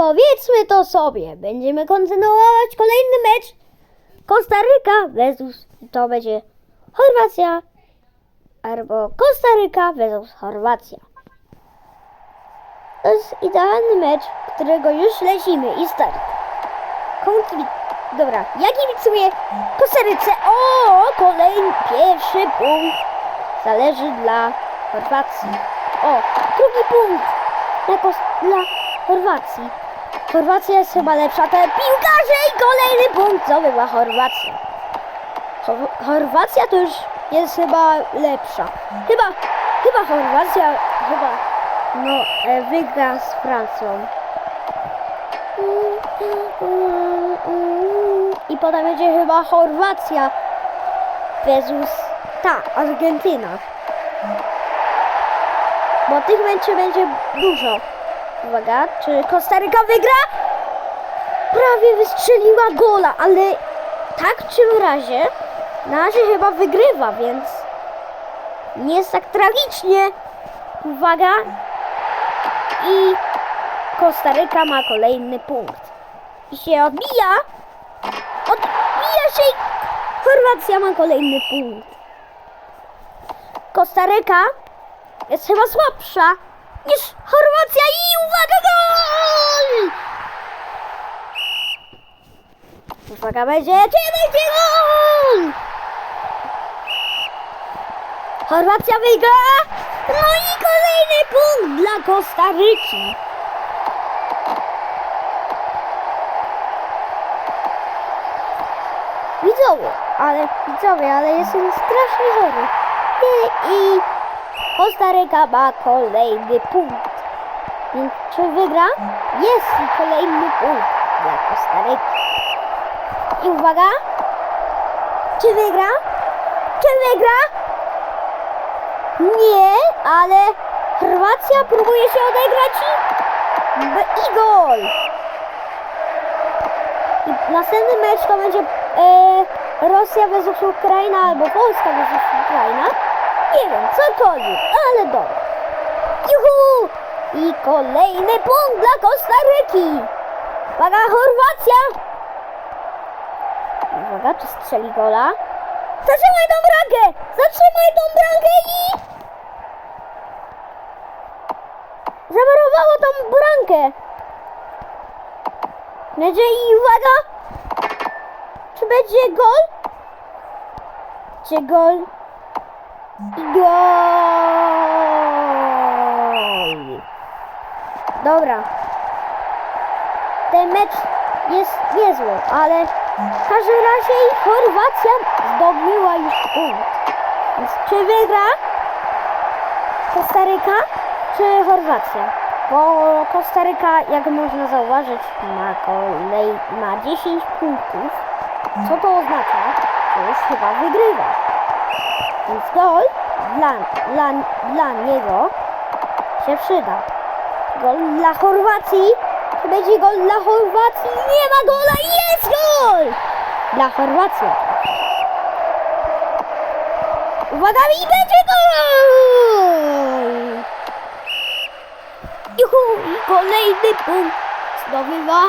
powiedzmy to sobie. Będziemy kontynuować kolejny mecz. Kostaryka versus to będzie Chorwacja albo Kostaryka versus Chorwacja. To jest idealny mecz, którego już lecimy i start. Kibi- Dobra, ja kibicuję Kostaryce. O, kolejny pierwszy punkt zależy dla Chorwacji. O, drugi punkt dla, dla Chorwacji. Chorwacja jest chyba lepsza, te piłkarze i kolejny punkt zdobyła Chorwacja. Chor- Chorwacja to już jest chyba lepsza. Chyba, chyba Chorwacja chyba no, e, wygra z Francją. I potem będzie chyba Chorwacja versus ta, Argentyna. Bo tych meczów będzie dużo. Uwaga, czy Kostaryka wygra? Prawie wystrzeliła gola, ale tak w czym razie na razie chyba wygrywa, więc nie jest tak tragicznie. Uwaga. I Kostaryka ma kolejny punkt. I się odbija. Odbija się i Chorwacja ma kolejny punkt. Kostaryka jest chyba słabsza niż Chorwacja i uwaga gol! Uwaga będzie, czy będzie gol? Chorwacja wygra! No i kolejny punkt dla Kostaryki. Widzowie, ale widzowie, ale jestem strasznie chory. I, i Kostaryka ma kolejny punkt. Czy wygra? Jest kolejny punkt dla Kostaryki. I uwaga! Czy wygra? Czy wygra? Nie, ale Chorwacja próbuje się odegrać i, i gol. I następny mecz to będzie e, Rosja versus Ukraina albo Polska versus Ukraina. Nie wiem, cokolwiek, ale dobra. Juhu! I kolejny punkt dla Kostaryki. Uwaga, Chorwacja! Uwaga, czy strzeli gola? Zatrzymaj tą bramkę! Zatrzymaj tą bramkę i... Zamerowało tą bramkę. Będzie i uwaga! Czy będzie gol? Czy gol? I gol! Dobra. Ten mecz jest niezły, ale w każdym razie Chorwacja zdobyła już punkt. Więc czy wygra Kostaryka czy Chorwacja? Bo Kostaryka, jak można zauważyć, ma kolej, ma 10 punktów. Co to oznacza? Że już chyba wygrywa. Gol dla, dla, dla niego się przyda. Gol dla Chorwacji. To będzie gol dla Chorwacji. Nie ma gola. Jest gol! Dla Chorwacji. Uwaga i będzie gol! Juhu! Kolejny punkt zdobywa